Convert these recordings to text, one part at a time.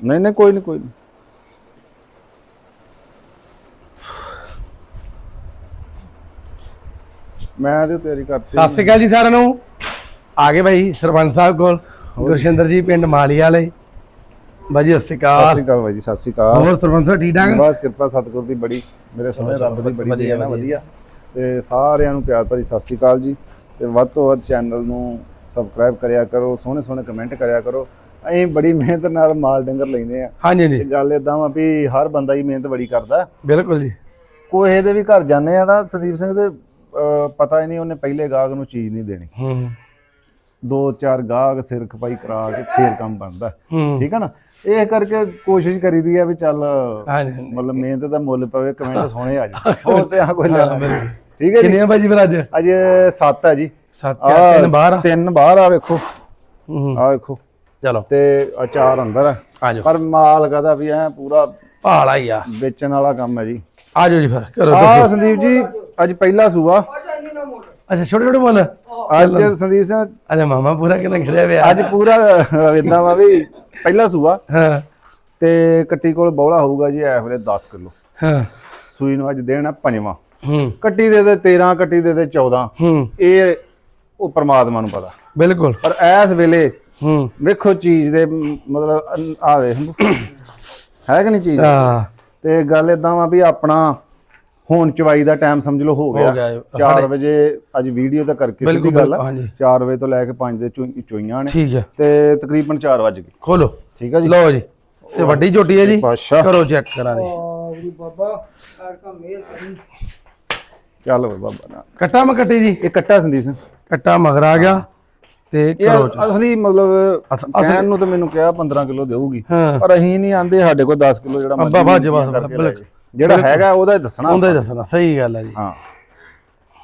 ਨਹੀਂ ਨਹੀਂ ਕੋਈ ਨਹੀਂ ਕੋਈ ਨਹੀਂ ਮੈਂ ਤੇ ਤੇਰੀ ਕਰਤੀ ਸਤਿ ਸ਼੍ਰੀ ਅਕਾਲ ਜੀ ਸਾਰਿਆਂ ਨੂੰ। ਆ ਗਏ ਭਾਈ ਸਰਪੰਚ ਸਾਹਿਬ ਕੋਲ ਗੁਰਸ਼ਿੰਦਰ ਜੀ ਪਿੰਡ ਮਾਲੀ ਵਾਲੇ। ਬਾਜੀ ਸਤਿ ਸ਼੍ਰੀ ਸਤਿ ਅਕਾਲ ਸ਼੍ਰੀ ਅਕਾਲ ਬਾਈ ਜੀ ਸਤਿ ਸ਼੍ਰੀ ਅਕਾਲ। ਹੋਰ ਸਰਪੰਚ ਸਾਹਿਬ ਠੀਕ ਠਾਕ? ਬਸ ਕਿਰਪਾ ਸਤਿਗੁਰ ਦੀ ਬੜੀ ਮੇਰੇ ਸੋਹਣੇ ਰੱਬ ਦੀ ਬੜੀ ਵਧੀਆ ਨਾ ਵਧੀਆ। ਤੇ ਸਾਰਿਆਂ ਨੂੰ ਪਿਆਰ ਭਰੀ ਸਤਿ ਸ਼੍ਰੀ ਅਕਾਲ ਜੀ। ਤੇ ਵੱਧ ਤੋਂ ਵੱਧ ਚੈਨਲ ਨੂੰ ਸਬਸਕ੍ਰਾਈਬ ਕਰਿਆ ਕਰੋ ਸੋਹਣੇ ਸੋਹਣੇ ਕਮੈਂਟ ਕਰਿਆ ਕਰੋ। ਅਸੀਂ ਬੜੀ ਮਿਹਨਤ ਨਾਲ ਮਾਲ ਡੰਗਰ ਲੈਂਦੇ ਆ। ਹਾਂਜੀ ਜੀ ਗੱਲ ਇਦਾਂ ਵਾ ਵੀ ਹਰ ਬੰਦਾ ਹੀ ਮਿਹਨਤ ਬੜੀ ਕਰਦਾ। ਬਿਲਕੁਲ ਜੀ। ਕੋਹੇ ਦੇ ਵੀ ਘਰ ਜਾਂਦੇ ਆ ਨਾ ਸੰਦੀਪ ਸਿੰਘ ਦੇ ਅਹ, ਪਤਾ ਹੀ ਨਹੀਂ ਉਹਨੇ ਪਹਿਲੇ ਗਾਹਕ ਨੂੰ ਚੀਜ਼ ਨਹੀਂ ਦੇਣੀ। ਹੂੰ। ਦੋ ਚਾਰ ਗਾਹਕ ਸਿਰ ਖਪਾਈ ਕਰਾ ਕੇ ਫੇਰ ਕੰਮ ਬਣਦਾ। ਹੂੰ। ਠੀਕ ਹੈ ਨਾ? ਇਹ ਕਰਕੇ ਕੋਸ਼ਿਸ਼ ਕਰੀਦੀ ਆ ਵੀ ਚੱਲ ਹਾਂਜੀ ਮਤਲਬ ਮਿਹਨਤ ਦਾ ਮੁੱਲ ਪਵੇ ਕਮੈਂਟ ਸੋਹਣੇ ਆ ਜੀ ਹੋਰ ਤੇ ਆ ਕੋਈ ਲੈਣਾ ਨਹੀਂ। ਠੀਕ ਹੈ ਜੀ। ਕਿੰਨੇ ਆ ਭਾਜੀ ਫਿਰ ਅੱਜ? ਅਜੇ 7 ਹੈ ਜੀ। ਸੱਤ ਆਹ, ਤਿੰਨ ਬਾਹਰ ਆ। ਤਿੰਨ ਬਾਹਰ ਆ ਵੇਖੋ। ਹੂੰ। ਆ ਵੇਖੋ। ਚਲੋ। ਤੇ ਆ ਚਾਰ ਅੰਦਰ ਜਾਓ ਪਰ ਮਾਲ ਕਹਦਾ ਵੀ ਐ ਪੂਰਾ ਭਾਲਾ ਹੀ ਆ। ਵੇਚਣ ਵਾਲਾ ਕੰਮ ਹੈ ਜੀ। ਆ ਜਾਓ ਜੀ ਫਿਰ ਕਰੋ ਆ ਸੰਦੀਪ ਜੀ ਅੱਜ ਪਹਿਲਾ ਸੂਆ। ਅੱਛਾ ਛੋਟੇ ਛੋਟੇ ਮੁੱਲ। ਅੱਜ ਸੰਦੀਪ ਸਿੰਘ ਅਜਾ ਮਾਮਾ ਪੂਰਾ ਕਿੰਨਾ ਖੜਿਆ ਪਿਆ। ਅੱਜ ਪੂਰਾ ਇਦਾਂ ਵਾ ਵੀ ਪਹਿਲਾ ਸੂਆ। ਹਾਂ। ਤੇ ਕੱਟੀ ਕੋਲ ਬੌਲਾ ਹੋਊਗਾ ਜੀ ਐ ਵੇਲੇ 10 ਕਿਲੋ। ਹਾਂ। ਸੂਈ ਨੂੰ ਅੱਜ ਦੇਣਾ ਪੰਜਵਾਂ। ਹੂੰ। ਕੱਟੀ ਦੇ ਦੇ 13 ਕੱਟੀ ਦੇ ਦੇ 14 ਹੂੰ। ਇਹ ਉਹ ਪ੍ਰਮਾਤਮਾ ਨੂੰ ਪਤਾ। ਬਿਲਕੁਲ। ਪਰ ਇਸ ਵੇਲੇ ਹੂੰ। ਵੇਖੋ ਚੀਜ਼ ਦੇ ਮਤਲਬ ਅਨ- ਆ ਵੇ ਹੈ ਕਿ ਨਹੀਂ ਚੀਜ਼? ਤੇ ਗੱਲ ਇਦਾਂ ਵਾ ਵੀ ਆਪਣਾ ਹੁਣ ਚਵਾਈ ਦਾ ਟਾਈਮ ਸਮਝ ਲਓ ਹੋ ਗਿਆ। ਗਿਆ ਜੀ। 4 ਵਜੇ ਅੱਜ ਵੀਡੀਓ ਤਾਂ ਕਰਕੇ ਸਿੱਧੀ ਗੱਲ ਆ। ਹਾਂਜੀ। 4 ਵਜੇ ਤੋਂ ਲੈ ਕੇ 5 ਦੇ ਚੋਈ- ਚੋਈਆਂ ਨੇ। ਠੀਕ ਹੈ ਤੇ ਤਕਰੀਬਨ 4 ਵਜ ਗਏ। ਖੋਲੋ। ਠੀਕ ਆ ਜੀ। ਲਓ ਜੀ। ਤੇ ਵੱਡੀ ਝੋਟੀ ਹੈ ਜੀ। ਕਰੋ ਚੈੱਕ ਕਰਾਂਗੇ। ਚੱਲ ਓਏ ਬਾਬਾ ਨਾ ਕੱਟਾ ਮੈਂ ਕੱਟੀ ਜੀ। ਇਹ ਕੱਟਾ ਸੰਦੀਪ ਸਿੰਘ। ਕੱਟਾ ਮਗਰ ਆ ਗਿਆ। ਤੇ ਕਰੋ। ਅਸਲੀ ਮਤਲਬ ਕਹਿਣ ਨੂੰ ਤਾਂ ਮੈਨੂੰ ਕਿਹਾ 15 ਕਿਲੋ ਦੇਊਗੀ ਪਰ ਅਸੀਂ ਨਹੀਂ ਆਂਦੇ ਸਾਡੇ ਕੋਲ 10 ਕਿਲੋ ਜਿਹੜਾ। ਜਾਓ। ਜਿਹੜਾ ਹੈਗਾ ਉਹਦਾ ਹੀ ਦੱਸਣਾ ਉਹਦਾ ਹੀ ਦੱਸਣਾ ਸਹੀ ਗੱਲ ਹੈ ਜੀ ਹਾਂ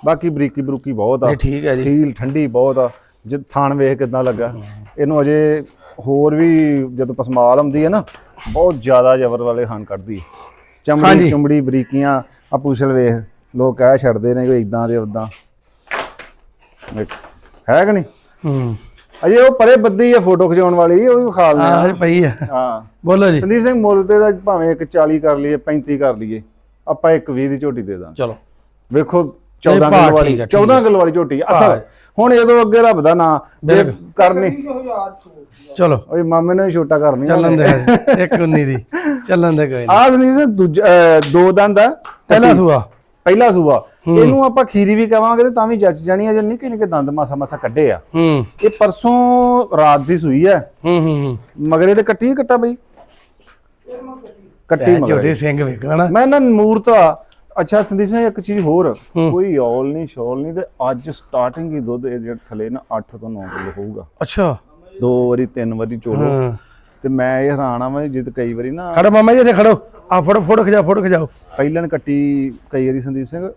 ਬਾਕੀ ਬਰੀਕੀ ਬਰੂਕੀ ਬਹੁਤ ਆ ਠੀਕ ਹੈ ਜੀ। ਸੀਲ ਠੰਡੀ ਬਹੁਤ ਆ ਜੇ ਥਾਣ ਵੇਖ ਕਿਦਾਂ ਲੱਗਾ ਇਹਨੂੰ ਅਜੇ ਹੋਰ ਵੀ ਜਦੋਂ ਪਸਮਾਲ ਆਉਂਦੀ ਹੈ ਨਾ ਬਹੁਤ ਜ਼ਿਆਦਾ ਜ਼ਬਰ ਵਾਲੇ ਖਾਨ ਕੱਢਦੀ। ਚਮੜੀ। ਚਮੜੀ ਬਰੀਕੀਆਂ ਆ ਪੂਛਲ ਵੇਖ ਲੋਕ ਕਹਿ ਛੱਡਦੇ ਨੇ ਕਿ ਇਦਾਂ ਦੇ ਉਦਾਂ ਹੈ ਕਿ ਨਹੀਂ ਹੂੰ। ਅਜੇ ਉਹ ਪਰੇ ਬੱਦੀ ਆ ਫੋਟੋ ਖਿਚਾਉਣ ਵਾਲੀ ਉਹ ਵੀ ਖਾਲ ਨੇ ਆ। ਹਜੇ ਪਈ ਆ। ਹਾਂ। ਬੋਲੋ ਜੀ। ਸੰਦੀਪ ਸਿੰਘ ਮੁੱਲ ਤੇ ਦਾ ਭਾਵੇਂ ਇੱਕ 40 ਕਰ ਲਈਏ 35 ਕਰ ਲਈਏ ਆਪਾਂ ਇੱਕ 20 ਦੀ ਝੋਟੀ ਦੇ ਦਾਂਗੇ। ਚਲੋ। ਵੇਖੋ ਇਹ 14 ਭਾਅ ਕਿਲੋ ਵਾਲੀ ਠੀਕ ਆ, ਠੀਕ 14 ਕਿਲੋ ਵਾਲੀ ਝੋਟੀ ਆ। ਅਸਲ ਹੁਣ ਜਦੋਂ ਅੱਗੇ ਰੱਬ ਦਾ ਨਾਂ ਜੇ ਬਿਲਕੁਲ। ਕਰਨੀ ਚਲੋ। ਓਏ ਮਾਮੇ ਨੇ ਵੀ ਛੋਟਾ ਕਰਨੀ ਚੱਲਣ ਦੇ ਹਜੇ। ਇੱਕ 19 ਦੀ। ਚੱਲਣ ਦੇ ਕੋਈ ਨਹੀਂ। ਆ ਸੰਦੀਪ ਸਿੰਘ ਦੂਜਾ ਅਹ, ਦੋ ਦੰਦ ਆ। ਪਹਿਲਾ ਸੂਆ। ਪਹਿਲਾ ਸੂਆ। ਇਹਨੂੰ ਆਪਾਂ ਖੀਰੀ ਵੀ ਕਵਾਂਗੇ ਤੇ ਤਾਂ ਵੀ ਜੱਜ ਜਾਣੀ ਆ ਜੇ ਨਿੱਕੇ ਨਿੱਕੇ ਦੰਦ ਮਾਸਾ ਮਾਸਾ ਕੱਢੇ ਆ। ਹੂੰ। ਇਹ ਪਰਸੋਂ ਰਾਤ ਦੀ ਸੂਈ ਹੂੰ ਹੂੰ ਹੂੰ। ਮਗਰੇ ਤੇ ਕੱਟੀ ਕੱਟਾ ਬਈ? ਕੱਟੀ ਮਗਰੇ। ਝੋਟੀ ਸਿੰਘ ਵੇਖਣਾ ਮੈਂ ਨਾ ਮੂਰਤ ਅੱਛਾ ਸੰਦੀਪ ਸਿੰਘ ਇੱਕ ਚੀਜ਼ ਹੋਰ। ਕੋਈ ਔਲ ਨਹੀਂ ਸ਼ੌਲ ਨਹੀਂ ਤੇ ਅੱਜ ਸਟਾਰਟਿੰਗ ਹੀ ਦੁੱਧ ਇਹ ਜਿਹੜਾ ਥਲੇ ਨਾ 8 ਤੋਂ 9 ਕਿਲੋ ਹੋਊਗਾ। ਅੱਛਾ। ਦੋ ਵਾਰੀ ਤਿੰਨ ਵਾਰੀ ਚੋਲੋ। ਤੇ ਮੈਂ ਇਹ ਹੈਰਾਨ ਆ ਮੈਂ ਜਿੱਦ ਕਈ ਵਾਰੀ ਨਾ ਖੜੋ ਮਾਮਾ ਜੀ ਇੱਥੇ ਖੜੋ। ਆ ਫੋਟੋ ਫੋਟੋ ਖਿਚਾਓ ਫੋਟੋ ਖਿਚਾਓ। ਪਹਿਲਨ ਕੱਟੀ ਕਈ ਵਾਰੀ ਸੰਦੀਪ ਸਿੰਘ।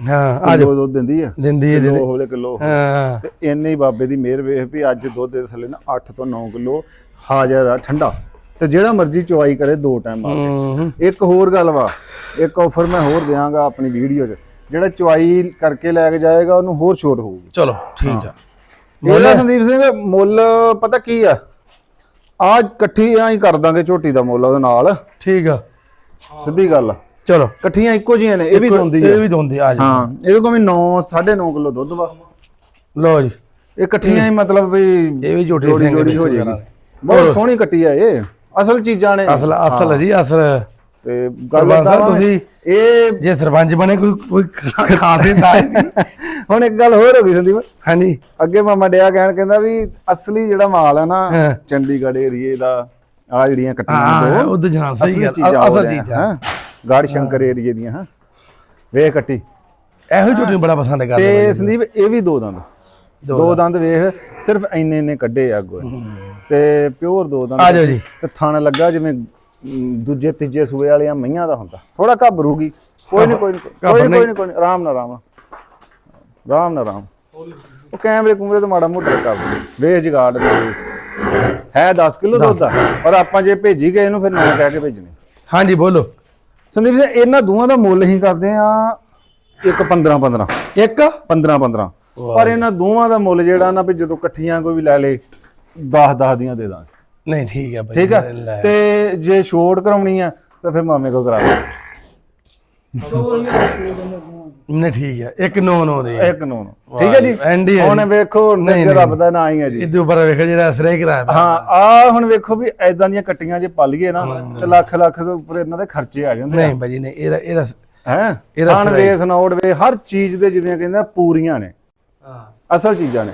ਹਾਂ ਆ ਜਾਓ। ਦੁੱਧ ਦਿੰਦੀ ਆ। ਦਿੰਦੀ ਹੈ ਦਿੰਦੀ। ਹੋਲੇ ਕਿਲੋ ਹਾਂ। ਤੇ ਇੰਨੇ ਹੀ ਬਾਬੇ ਦੀ ਮਿਹਰ ਵੇਖ ਵੀ ਅੱਜ ਦੁੱਧ ਦੇ ਥੱਲੇ ਨਾ 8 ਤੋਂ 9 ਕਿਲੋ ਹਾਜ਼ਰ ਆ ਠੰਡਾ। ਤੇ ਜਿਹੜਾ ਮਰਜ਼ੀ ਚਵਾਈ ਕਰੇ ਦੋ ਟਾਈਮ ਆ ਇੱਕ ਹੋਰ ਗੱਲ ਵਾ ਇੱਕ ਆਫਰ ਮੈਂ ਹੋਰ ਦਿਆਂਗਾ ਆਪਣੀ ਵੀਡੀਓ 'ਚ। ਜਿਹੜਾ ਚਵਾਈ ਕਰਕੇ ਲੈ ਕੇ ਜਾਏਗਾ ਉਹਨੂੰ ਹੋਰ ਛੋਟ ਹੋਊਗੀ। ਚਲੋ ਠੀਕ ਆ। ਇਹਦਾ ਸੰਦੀਪ ਸਿੰਘ ਮੁੱਲ ਪਤਾ ਕੀ ਆ? ਆ ਇਕੱਠੀਆਂ ਹੀ ਕਰ ਦਾਂਗੇ ਝੋਟੀ ਦਾ ਮੁੱਲ ਉਹਦੇ ਨਾਲ। ਠੀਕ ਆ। ਸਿੱਧੀ ਗੱਲ ਆ। ਚਲੋ। ਇਕੱਠੀਆਂ ਇੱਕੋ ਜਿਹੀਆਂ ਨੇ ਇਹ ਵੀ ਦੋਂਦੀ ਇਹ ਵੀ ਦੋਂਦੀ ਆ ਜਾ। ਹਾਂ। ਇਹਦੇ ਕੋਲ ਵੀ 9 9.5 ਕਿਲੋ ਦੁੱਧ ਵਾ। ਲਓ ਜੀ। ਇਹ ਇਕੱਠੀਆਂ ਹੀ ਮਤਲਬ ਵੀ ਇਹ ਵੀ ਝੋਟੀ ਜੋੜੀ ਸਿੰਘ ਜੋੜੀ ਹੋ ਜਾਏਗੀ। ਬਹੁਤ ਸੋਹਣੀ ਕੱਟੀ ਆ ਇਹ। ਅਸਲ ਚੀਜ਼ਾਂ ਨੇ। ਅਸਲ ਅਸਲ ਜੀ ਅਸਲ ਤੇ ਗੱਲ ਸਰਪੰਚ ਏਦਾਂ ਸਾਹਿਬ ਵਾ, ਤੁਸੀਂ ਇਹ ਜੇ ਸਰਪੰਚ ਬਣੇ ਕੋਈ ਕੋਈ ਖਾਸ ਹੁੰਦਾ। ਹੁਣ ਇੱਕ ਗੱਲ ਹੋਰ ਹੋ ਗਈ ਸੰਦੀਪ। ਹਾਂਜੀ। ਅੱਗੇ ਮਾਮਾ ਡਿਆ ਕਹਿਣ ਕਹਿੰਦਾ ਵੀ ਅਸਲੀ ਜਿਹੜਾ ਮਾਲ ਹੈ ਨਾ ਹਾਂ। ਚੰਡੀਗੜ੍ਹ ਏਰੀਏ ਦਾ ਆ ਜਿਹੜੀਆਂ ਕੱਟੀਆਂ ਹਾਂ ਦੋ ਉਹਦੇ ਜਨਾਬ ਸਹੀ ਅਸਲੀ ਗੱਲ ਚੀਜ਼ਾਂ ਅਸਲ ਅਸਲ ਚੀਜ਼ਾਂ ਹਾਂ ਗਾੜ ਸ਼ੰਕਰ ਏਰੀਏ ਦੀਆਂ ਹਾਂ। ਵੇਖ ਕੱਟੀ। ਇਹੋ ਝੋਟੀ ਨੂੰ ਬੜਾ ਪਸੰਦ ਕਰਦੇ ਤੇ ਸੰਦੀਪ ਇਹ ਵੀ ਦੋ ਦੰਦ। ਦੋ ਦੰਦ। ਵੇਖ ਸਿਰਫ ਇੰਨੇ ਇੰਨੇ ਕੱਢੇ ਆ ਅੱਗੋਂ। ਤੇ ਪਿਓਰ ਦੋ ਦੰਦ। ਆ ਜਾਓ ਜੀ। ਤੇ ਥਣ ਲੱਗਾ ਜਿਵੇਂ ਦੂਜੇ ਤੀਜੇ ਸੂਏ ਵਾਲੀਆਂ ਮਈਆਂ ਦਾ ਹੁੰਦਾ। ਥੋੜਾ ਘਬਰੂਗੀ ਕੋਈ ਨਹੀਂ ਕੋਈ ਨਹੀਂ ਕੋਈ ਨਹੀਂ। ਕੋਈ ਨਹੀਂ ਕੋਈ ਨਹੀਂ ਆਰਾਮ ਨਾਲ ਆਰਾਮ ਆਰਾਮ ਨਾਲ ਆਰਾਮ ਉਹ ਕੈਮਰੇ ਕੁਮਰੇ ਤੇ ਮਾੜਾ ਮੋਟਾ ਕਰ ਦੇ ਵੇਖ ਜਗਾੜ ਦੇ ਹੈ 10 ਕਿਲੋ ਦੁੱਧ ਆ। ਪਰ ਆਪਾਂ ਜੇ ਭੇਜੀ ਗਏ ਇਹਨੂੰ ਫਿਰ ਨਾ ਕਹਿ ਕੇ ਭੇਜਣੀ। ਹਾਂਜੀ ਬੋਲੋ। ਸੰਦੀਪ ਜੀ ਇਹਨਾਂ ਦੋਵਾਂ ਦਾ ਮੁੱਲ ਹੀ ਕਰਦੇ ਆ ਇੱਕ 15 15 ਇੱਕ? 15 15 ਪਰ ਇਹਨਾਂ ਦੋਵਾਂ ਦਾ ਮੁੱਲ ਜਿਹੜਾ ਨਾ ਵੀ ਜਦੋਂ ਇਕੱਠੀਆਂ ਕੋਈ ਵੀ ਲੈ ਲੇ 10 10 ਦੀਆਂ ਦੇ ਦਾਂਗੇ। ਨਹੀਂ ਠੀਕ ਹੈ ਬਾਈ ਠੀਕ ਆ? ਲੈ। ਤੇ ਜੇ ਛੋੜ ਕਰਾਉਣੀ ਆ ਤਾਂ ਫਿਰ ਮਾਮੇ ਕੋ ਕਰਾ ਲਓ ਨਹੀਂ ਠੀਕ ਹੈ ਇੱਕ ਨੋ ਨੋ ਦੇ। ਇੱਕ ਨੂੰ ਨੂੰ। ਠੀਕ ਹੈ ਜੀ? ਐਂਡੀ ਹੈ ਹੁਣ ਵੇਖੋ ਤੇ ਰੱਬ ਦਾ ਨਾਂ ਹੀ ਹੈ ਜੀ। ਇਹਦੇ ਉੱਪਰ ਵੇਖੋ ਜਿਹੜਾ ਅਸਰੇ ਕਰਾਇਆ ਪਿਆ। ਹਾਂ ਆ ਹੁਣ ਵੇਖੋ ਵੀ ਐਦਾਂ ਦੀਆਂ ਕੱਟੀਆਂ ਜੇ ਪਾਲੀਏ ਨਾ ਤੇ ਲੱਖ ਲੱਖ ਦੇ ਉੱਪਰ ਇਹਨਾਂ ਦੇ ਖਰਚੇ ਆ ਜਾਂਦੇ ਨਹੀਂ ਬਾਜੀ ਨਹੀਂ ਇਹਦਾ ਇਹਦਾ ਹੈ? ਇਹਦਾ ਵੇ ਸਨੌੜ ਵੇ ਹਰ ਚੀਜ਼ ਦੇ ਜਿਵੇਂ ਕਹਿੰਦੇ ਆ ਪੂਰੀਆਂ ਨੇ। ਹਾਂ। ਅਸਲ ਚੀਜ਼ਾਂ ਨੇ।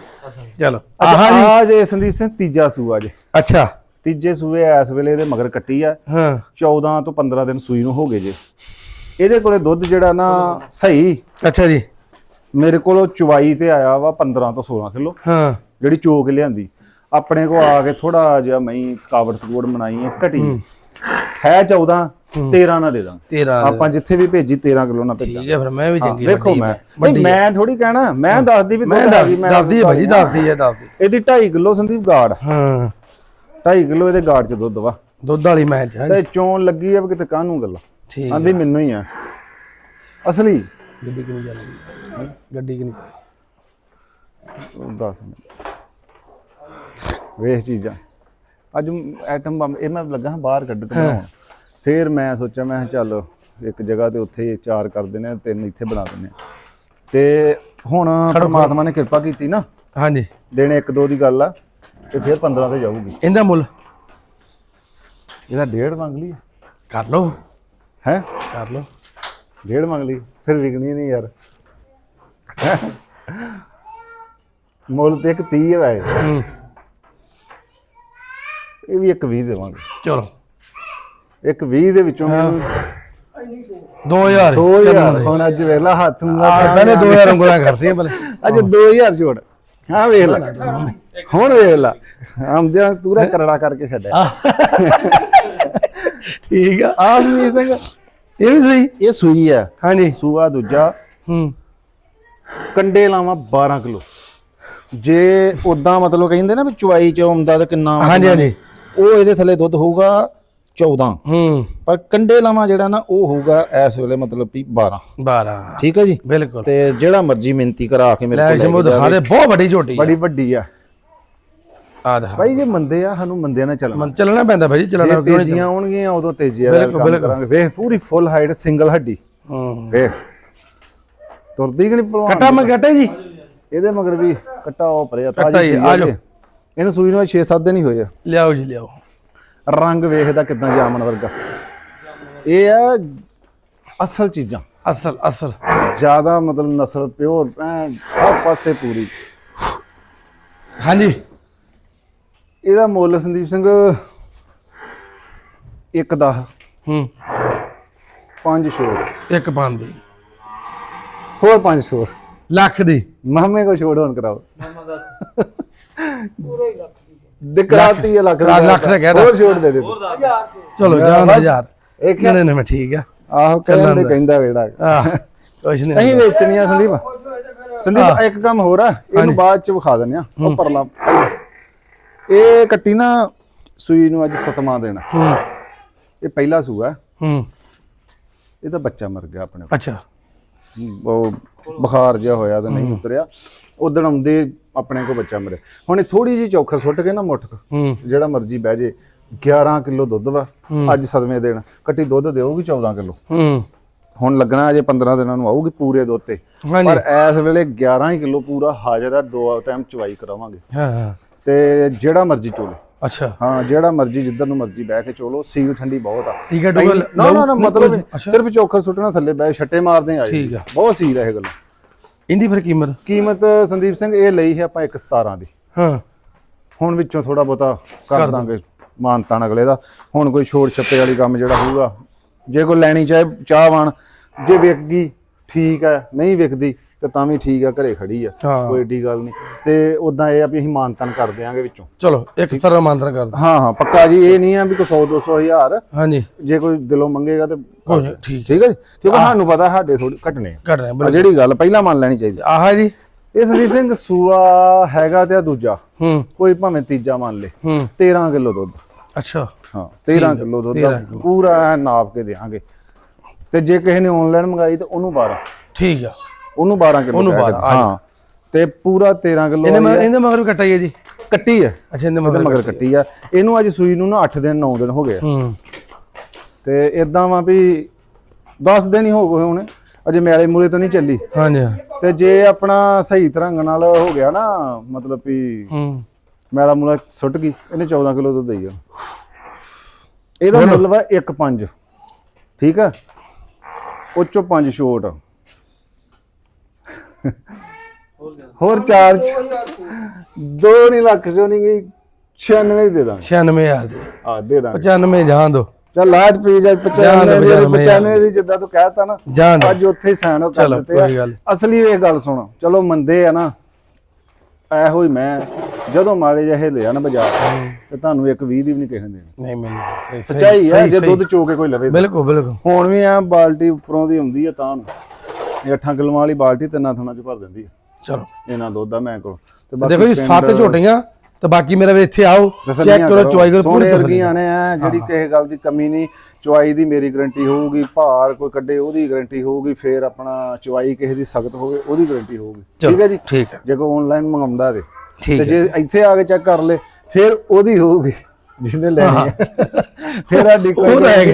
ਚਲੋ। ਅੱਛਾ ਆ ਜੇ ਸੰਦੀਪ ਸਿੰਘ ਤੀਜਾ ਸੂਆ ਜੇ। ਅੱਛਾ। ਤੀਜੇ ਸੂਏ ਇਸ ਵੇਲੇ ਇਹਦੇ ਮਗਰ ਕੱਟੀ ਆ। ਹਾਂ। 14 ਤੋਂ 15 ਦਿਨ ਸੂਈ ਨੂੰ ਹੋ ਗਏ ਜੇ। ਇਹਦੇ ਕੋਲੇ ਦੁੱਧ ਜਿਹੜਾ ਨਾ ਸਹੀ। ਅੱਛਾ ਜੀ। ਮੇਰੇ ਕੋਲੋਂ ਚੁਵਾਈ ਤੇ ਆਇਆ ਵਾ 15 ਤੋਂ 16 ਕਿਲੋ। ਹਾਂ। ਜਿਹੜੀ ਚੋਕ ਲਿਆਂਦੀ। ਆਪਣੇ ਕੋ ਆ ਕੇ ਥੋੜਾ ਜਿਹਾ ਮਈ ਥਕਾਵਟ ਥਕੂੜ ਬਣਾਈ ਹੈ ਘਟੀ। ਹੈ। 14 13 ਨਾ ਦੇ ਦਾਂ। 13 ਆਪਾਂ ਜਿੱਥੇ ਵੀ ਭੇਜੀ 13 ਕਿਲੋ ਨਾ ਭੇਜਾਂ। ਠੀਕ ਹੈ ਫਿਰ ਮੈਂ ਵੀ ਚੰਗੀ ਵੇਖੋ ਮੈਂ। ਨਹੀਂ ਮੈਂ ਥੋੜੀ ਕਹਿਣਾ ਮੈਂ ਦੱਸਦੀ ਵੀ ਮੈਂ ਦੱਸਦੀ ਹੈ ਭਾਜੀ ਦੱਸਦੀ ਹੈ ਦੱਸਦੀ ਇਹਦੀ 2.5 ਕਿਲੋ ਸੰਦੀਪ ਗਾੜ। ਹਾਂ। 2.5 ਕਿਲੋ ਇਹਦੇ ਗਾੜ ਚ ਦੁੱਧ ਵਾ। ਦੁੱਧ ਵਾਲੀ ਮੈਚ ਹੈ ਤੇ ਚੋਣ ਲੱਗੀ ਆ ਵੀ ਕਿਤੇ ਕਾਹਨੂੰ ਗੱਲਾਂ? ਠੀਕ ਆਂਦੀ ਮੈਨੂੰ ਹੀ ਆ। ਅਸਲੀ? ਗੱਡੀ ਕਿੰਨੀ ਚੱਲ ਰਹੀ? ਹੈ ਗੱਡੀ ਕਿੰਨੀ ਚੱਲ ਰਹੀ? ਉਹ ਦੱਸ ਮਿੰਟ ਵੇਖ ਚੀਜ਼ਾਂ। ਅੱਜ ਐਟਮ ਬੰਬ ਇਹ ਮੈਂ ਲੱਗਾ ਹਾਂ ਬਾਹਰ ਕੱਢ ਕੇ ਬਣਾਉਣ। ਫਿਰ ਮੈਂ ਸੋਚਿਆ ਮੈਂ ਚੱਲ ਇੱਕ ਜਗ੍ਹਾ ਤੇ ਉੱਥੇ ਚਾਰ ਕਰ ਆ ਤਿੰਨ ਇੱਥੇ ਬਣਾ ਆ। ਤੇ ਹੁਣ ਪਰਮਾਤਮਾ ਨੇ ਕਿਰਪਾ ਕੀਤੀ ਨਾ। ਹਾਂਜੀ। ਦਿਨ ਇੱਕ ਦੋ ਦੀ ਗੱਲ ਆ। ਤੇ ਫਿਰ 15 ਤੇ ਜਾਊਗੀ। ਇਹਦਾ ਮੁੱਲ? ਇਹਦਾ ਡੇਢ ਮੰਗ ਲਈ। ਕਰ ਲਓ। ਹੈ? ਕਰ ਲਓ। ਡੇਢ ਮੰਗ ਲਈ ਫਿਰ ਵਿਕਣੀ ਨਹੀਂ ਯਾਰ। ਮੁੱਲ ਤੇ ਇੱਕ 30 ਹੈ ਵੈਸੇ। ਇਹ ਵੀ ਇੱਕ 20 ਦੇਵਾਂਗੇ। ਚਲੋ। ਇੱਕ 20 ਦੇ ਵਿੱਚੋਂ ਮੈਨੂੰ 2000 2000 ਹੁਣ ਅੱਜ ਵੇਲਾ ਹੱਥ ਨੂੰ ਪਹਿਲੇ 2000 ਉਂਗਲਾਂ ਕਰਦੀਆਂ ਪਹਿਲੇ। ਅੱਜ 2000 ਛੋੜ। ਹਾਂ ਵੇਖ ਲੈ। ਹੁਣ ਵੇਖ ਲੈ। ਆਮਦਨ ਪੂਰਾ ਕਰੜਾ ਕਰਕੇ ਛੱਡਿਆ। ਠੀਕ ਆ। ਆ ਸੰਦੀਪ ਸਿੰਘ। ਇਹ ਵੀ ਸਹੀ। ਇਹ ਸੂਈ ਆ। ਹਾਂਜੀ। ਸੂਆ ਦੂਜਾ। ਹੂੰ। ਕੰਡੇ ਲਾਵਾਂ 12 ਕਿਲੋ। ਜੇ ਉਦਾਂ ਮਤਲਬ ਕਹਿੰਦੇ ਨਾ ਵੀ ਚੁਆਈ ਚ ਆਉਂਦਾ ਤਾਂ ਕਿੰਨਾ ਹਾਂਜੀ ਹਾਂਜੀ। ਉਹ ਇਹਦੇ ਥੱਲੇ ਦੁੱਧ ਹੋਊਗਾ 14 ਹੂੰ। ਪਰ ਕੰਡੇ ਲਾਵਾਂ ਜਿਹੜਾ ਨਾ ਉਹ ਹੋਊਗਾ ਇਸ ਵੇਲੇ ਮਤਲਬ ਵੀ 12 12 ਠੀਕ ਹੈ ਜੀ? ਬਿਲਕੁਲ। ਤੇ ਜਿਹੜਾ ਮਰਜ਼ੀ ਮਿੰਤੀ ਕਰਾ ਕੇ ਮੇਰੇ ਕੋਲ ਲੈ ਦੇ ਬਹੁਤ ਵੱਡੀ ਝੋਟੀ ਬੜੀ ਵੱਡੀ ਆ। ਆ ਦਿਖਾ। ਭਾਈ ਜੇ ਮੰਦੇ ਆ ਸਾਨੂੰ ਮੰਦਿਆਂ ਨਾਲ ਚੱਲਣਾ। ਮਨ ਚੱਲਣਾ ਪੈਂਦਾ ਭਾਈ ਜੇ ਚੱਲਣਾ ਕਿਉਂ ਨਹੀਂ ਤੇਜ਼ੀਆਂ ਆਉਣਗੀਆਂ ਉਦੋਂ ਤੇਜ਼ੀਆਂ ਦਾ ਬਿਲਕੁਲ, ਕੰਮ ਬਿਲਕੁਲ। ਕਰਾਂਗੇ। ਵੇਖ ਪੂਰੀ ਫੁੱਲ ਹਾਈਟ ਸਿੰਗਲ ਹੱਡੀ। ਹੂੰ। ਵੇਖ ਤੁਰਦੀ ਕਿ ਨਹੀਂ ਭਲਵਾਨ ਕਟਾ ਮੈਂ ਕਟੇ ਜੀ? ਇਹਦੇ ਮਗਰ ਵੀ ਕੱਟਾ ਉਹ ਪਰੇ ਕੱਟਾ ਤਾਜੀ ਹੀ, ਸੂਈ ਆ ਆ ਜਾਓ। ਜੇ। ਇਹਨੂੰ ਸੂਈ ਨੂੰ 6-7 ਦਿਨ ਹੀ ਹੋਏ ਆ। ਲਿਆਓ ਜੀ ਲਿਆਓ। ਰੰਗ ਵੇਖਦਾ ਕਿਦਾਂ ਜਾਮਨ ਵਰਗਾ। ਇਹ ਆ ਅਸਲ ਚੀਜ਼ਾਂ। ਅਸਲ ਅਸਲ। ਜ਼ਿਆਦਾ ਮਤਲਬ ਨਸਲ ਪਿਓਰ ਹਰ ਪਾਸੇ ਪੂਰੀ। ਹਾਂਜੀ। ਇਹਦਾ ਮੁੱਲ ਸੰਦੀਪ ਸਿੰਘ ਇੱਕ ਦਾ ਹੂੰ। ਪੰਜ ਛੋੜ। ਇੱਕ ਪੰਜ ਦੀ। ਹੋਰ ਪੰਜ ਛੋੜ। ਲੱਖ ਦੀ। ਮਾਮੇ ਕੋ ਛੋੜ ਹੋਣ ਕਰਾਓ। ਦਿਕਰਾਤੀ ਹੈ ਲੱਖ ਲੱਖ- ਲੱਖ ਦਾ ਕਹਿ ਤਾ। ਹੋਰ ਛੋੜ ਦੇ ਦੇ। ਚਲੋ ਜਾਨ। ਹਜ਼ਾਰ ਇੱਕ ਨਹੀਂ ਨਹੀਂ ਮੈਂ ਠੀਕ ਆ। ਆਹੋ ਕਹਿੰਦੇ ਕਹਿੰਦਾ ਵੇੜਾ ਆ ਕੁਛ ਨਹੀਂ ਅਸੀਂ ਵੇਚਣੀ ਆ ਸੰਦੀਪ। ਸੰਦੀਪ ਇੱਕ ਕੰਮ ਹੋਰ ਆ ਇਹਨੂੰ ਬਾਅਦ ਚ ਵਿਖਾ ਦਿੰਦੇ ਆ। ਉਹ ਪਰਲਾ ਇਹ ਕੱਟੀ ਨਾ ਸੂਈ ਨੂੰ ਅੱਜ ਸਤਵਾਂ ਦੇਣਾ ਹੂੰ। ਇਹ ਪਹਿਲਾ ਸੂਆ। ਹੂੰ। ਇਹ ਤਾਂ ਬੱਚਾ ਮਰ ਗਿਆ ਆਪਣੇ ਕੋਲ। ਅੱਛਾ। ਉਹ ਬੁਖਾਰ ਜਿਹਾ ਹੋਇਆ ਤਾਂ ਨਹੀਂ ਉਤਰਿਆ। ਉਦਣ ਆਉਂਦੇ ਆਪਣੇ ਕੋ ਬੱਚਾ ਮਰੇ ਹੁਣ ਇਹ ਥੋੜੀ ਜੀ ਚੌਖਰ ਸੁੱਟ ਕੇ ਨਾ ਮੁੱਠਕ ਹੂੰ। ਜਿਹੜਾ ਮਰਜ਼ੀ ਬਹਿ ਜੇ। 11 ਕਿਲੋ ਦੁੱਧ ਵਾ ਅੱਜ ਸਦਵੇਂ ਦੇਣ ਕੱਟੀ ਦੁੱਧ ਦੇਊਗੀ 14 ਕਿਲੋ। ਹੂੰ। ਹੁਣ ਲੱਗਣਾ ਅਜੇ 15 ਦਿਨਾਂ ਨੂੰ ਆਊਗੀ ਪੂਰੇ ਦੁੱਧ ਤੇ। ਹਾਂਜੀ। ਪਰ ਇਸ ਵੇਲੇ 11 ਹੀ ਕਿਲੋ ਪੂਰਾ ਹਾਜ਼ਰ ਆ ਦੋ ਟਾਈਮ ਚਵਾਈ ਕਰਾਵਾਂਗੇ। ਹਾਂ ਹਾਂ। ਤੇ ਜਿਹੜਾ ਮਰਜ਼ੀ ਚੋਲੇ। ਅੱਛਾ। ਹਾਂ ਜਿਹੜਾ ਮਰਜ਼ੀ ਜਿੱਧਰ ਨੂੰ ਮਰਜ਼ੀ ਬਹਿ ਕੇ ਚੋਲੋ ਸੀਲ ਠੰਡੀ ਬਹੁਤ ਆ। ਠੀਕ ਹੈ ਡੂਗਲ ਨਾ ਨਾ ਨਾ ਮਤਲਬ ਸਿਰਫ ਚੋਖਰ ਸੁੱਟਣਾ ਥੱਲੇ ਬਹਿ ਛੱਟੇ ਮਾਰਦੇ ਆ ਠੀਕ ਆ। ਬਹੁਤ ਸੀਲ ਹੈ ਇਹ ਗੱਲ। ਇੰਦੀ ਫਿਰ ਕੀਮਤ? ਕੀਮਤ ਸੰਦੀਪ ਸਿੰਘ ਇਹ ਲਈ ਹੈ ਆਪਾਂ 117 ਦੀ। ਹਾਂ। ਹੁਣ ਵਿੱਚੋਂ ਥੋੜਾ ਬਹੁਤਾ ਕਰ ਦਾਂਗੇ ਮਾਨਤਾਨ ਅਗਲੇ ਦਾ। ਹੁਣ ਕੋਈ ਛੋੜ ਛੱਪੇ ਵਾਲੀ ਕੰਮ ਜਿਹੜਾ ਹੋਊਗਾ ਜੇ ਕੋਈ ਲੈਣੀ ਚਾਹੇ ਚਾਹਵਾਨ ਜੇ ਵਿਕ ਗਈ ਠੀਕ ਹੈ ਨਹੀਂ ਵਿਕਦੀ ਤੇ ਤਾਂ ਵੀ ਠੀਕ ਆ ਘਰੇ ਖੜੀ ਆ ਕੋਈ ਏਡੀ ਗੱਲ ਨਹੀਂ। ਤੇ ਉਦਾਂ ਇਹ ਆ ਵੀ ਅਸੀਂ ਮਾਨਤਾਨ ਕਰ ਦਿਆਂਗੇ ਵਿੱਚੋਂ। ਚਲੋ ਇੱਕ ਸਰਵ ਮੰਤਰ ਕਰ। ਹਾਂ ਹਾਂ ਪੱਕਾ ਜੀ ਇਹ ਨਹੀਂ ਆ ਵੀ ਕੋਈ 100 200 ਹਜ਼ਾਰ ਹਾਂਜੀ। ਜੇ ਕੋਈ ਦਿਲੋਂ ਮੰਗੇਗਾ ਤੇ ਠੀਕ। ਠੀਕ ਹੈ ਜੀ? ਕਿਉਂਕਿ ਸਾਨੂੰ ਪਤਾ ਸਾਡੇ ਥੋੜੀ ਘਟਨੇ ਆਹ ਜਿਹੜੀ ਗੱਲ ਪਹਿਲਾਂ ਮੰਨ ਲੈਣੀ ਚਾਹੀਦੀ ਆਹ ਜੀ। ਇਹ ਸੰਦੀਪ ਸਿੰਘ ਸੂਆ ਹੈਗਾ ਤੇ ਆ ਦੂਜਾ। ਹੂੰ। ਕੋਈ ਭਾਵੇਂ ਤੀਜਾ ਮੰਨ ਲੇ। ਹੂੰ। 13 ਕਿਲੋ ਦੁੱਧ। ਅੱਛਾ। ਹਾਂ 13 ਕਿਲੋ ਦੁੱਧ 13 ਕਿੱਲੋ। ਪੂਰਾ ਨਾਪ ਕੇ ਦੇਾਂਗੇ ਤੇ ਜੇ ਕਿਸੇ ਨੇ ਆਨਲਾਈਨ ਮੰਗਾਈ ਤੇ ਉਹਨੂੰ 12 ਠੀਕ ਆ। ਉਹਨੂੰ 12 ਕਿਲੋ ਉਹਨੂੰ ਕਹਿ ਕੇ 12, ਆ ਹਾਂ ਤੇ ਪੂਰਾ 13 ਕਿਲੋ ਇਹਨੇ ਮਗਰ ਇਹਦੇ ਮਗਰ ਵੀ ਕਟਾਈ ਹੈ ਜੀ ਕੱਟੀ ਹੈ। ਅੱਛਾ ਇਹਦੇ ਮਗਰ ਮਗਰ ਕੱਟੀ ਆ। ਇਹਨੂੰ ਅੱਜ ਸੂਈ ਨੂੰ ਨਾ 8 ਦਿਨ 9 ਦਿਨ ਹੋ ਗਏ। ਹੂੰ। ਤੇ ਇਦਾਂ ਵਾ ਵੀ 10 ਦਿਨ ਹੀ ਹੋ ਗਏ ਹੁਣ। ਅਜੇ ਮੈਲੇ ਮੂਲੇ ਤੋਂ ਨਹੀਂ ਚੱਲੀ। ਹਾਂਜੀ। ਤੇ ਜੇ ਆਪਣਾ ਸਹੀ ਤਰ੍ਹਾਂ ਨਾਲ ਹੋ ਗਿਆ ਨਾ ਮਤਲਬ ਵੀ ਹੂੰ। ਮੈਲਾ ਮੂਲਾ ਸੁੱਟ ਗਈ ਇਹਨੇ 14 ਕਿਲੋ ਦੁੱਧ ਦੇਈ ਆ। ਇਹਦਾ ਮੁੱਲ ਵਾ 1.5 ਠੀਕ ਆ? ਉਹ ਚੋਂ 5 ਛੋਟ। ਹੋਰ ਚਾਰਜ 2 ਨਹੀਂ ਲੱਖ ਚੋਂ ਨਹੀਂ ਗਈ 96 ਦੀ ਦੇ ਦਾਂਗੇ। 96000 ਦੀ। ਆ ਦੇ ਦਾਂਗੇ। 95 ਜਾਣ ਦੋ। ਚੱਲ ਲਾਟ ਪੀ ਜਾ 95 ਜਾਣ ਦੀ ਦਿਓ, ਜਾਣ 95 ਦੀ ਜਿੱਦਾਂ ਤੂੰ ਕਹਿਤਾ ਨਾ ਜਾਣ ਦੋ। ਅੱਜ ਉੱਥੇ ਸਾਈਨ ਉਹ ਕਰ ਚਲੋ, ਦਿੱਤੇ ਕੋਈ ਆ ਗੱਲ ਅਸਲੀ ਇਹ ਗੱਲ ਸੁਣ ਚਲੋ ਮੰਦੇ ਆ ਨਾ। ਐਹੋ ਹੀ ਮੈਂ ਜਦੋਂ ਮਾੜੇ ਜਿਹੇ ਲਿਆ ਨਾ ਬਾਜ਼ਾਰ ਤੇ ਤੁਹਾਨੂੰ ਇੱਕ 20 ਦੀ ਵੀ ਨਹੀਂ ਕਹਿਣ ਦੇਣੀ। ਨਹੀਂ ਮੈਨੂੰ ਸਹੀ ਸਹੀ ਸੱਚਾਈ ਹੈ ਸਹੀ, ਜੇ ਸਹੀ। ਦੁੱਧ ਚੋ ਕੇ ਕੋਈ ਲਵੇ ਬਿਲਕੁਲ ਬਿਲਕੁਲ। ਹੁਣ ਵੀ ਆ ਬਾਲਟੀ ਉੱਪਰੋਂ ਦੀ ਆਉਂਦੀ ਆ ਤਾਂ ਨੂੰ। ਇਹ 8 ਕਿਲੋ ਵਾਲੀ ਬਾਲਟੀ ਤਿੰਨਾਂ ਥਣਾ ਚ ਭਰ ਦਿੰਦੀ ਆ। ਚਲੋ। ਇਹਨਾਂ ਦੁੱਧ ਆ ਮੈਂ ਕੋਲ। ਤੇ ਦੇਖੋ ਜੀ ਸੱਤ ਝੋਟੀਆਂ ਤੇ ਬਾਕੀ ਮੇਰਾ ਵੀ ਇੱਥੇ ਆਓ ਚੈੱਕ ਕਰੋ ਚੁਆਈ ਕਰੋ ਪੂਰੀ ਤਸੱਲੀ ਵਰਗੀਆਂ ਨੇ ਆ ਜਿਹੜੀ ਕਿਸੇ ਗੱਲ ਦੀ ਕਮੀ ਨਹੀਂ। ਚੁਆਈ ਦੀ ਮੇਰੀ ਗਾਰੰਟੀ ਹੋਊਗੀ ਭਾਰ ਕੋਈ ਕੱਢੇ ਉਹਦੀ ਗਾਰੰਟੀ ਹੋਊਗੀ ਫੇਰ ਆਪਣਾ ਚੁਆਈ ਕਿਸੇ ਦੀ ਸਖਤ ਹੋਵੇ ਉਹਦੀ ਗਾਰੰਟੀ ਹੋਊਗੀ। ਠੀਕ ਹੈ ਜੀ? ਠੀਕ ਹੈ। ਜੇ ਕੋਈ ਆਨਲਾਈਨ ਮੰਗਾਉਂਦਾ ਤੇ। ਤੇ ਜੇ ਇੱਥੇ ਆ ਕੇ ਚੈੱਕ ਕਰ ਲੇ ਫਿਰ ਉਹਦੀ ਹੋਊਗੀ ਜਿਹਨੇ ਲੈਣੀ ਹੈ। ਫਿਰ ਹੈਗਾ ਹੀ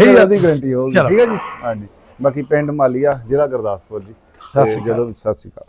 ਆ। ਉਹਦੀ ਗਾਰੰਟੀ ਹੋਊਗੀ। ਠੀਕ ਹੈ ਜੀ? ਹਾਂਜੀ। ਬਾਕੀ ਪਿੰਡ ਮਾਲੀਆ ਜ਼ਿਲ੍ਹਾ ਗੁਰਦਾਸਪੁਰ ਜੀ। ਤੇ ਜਦੋਂ ਸਤਿ ਸ਼੍ਰੀ ਅਕਾਲ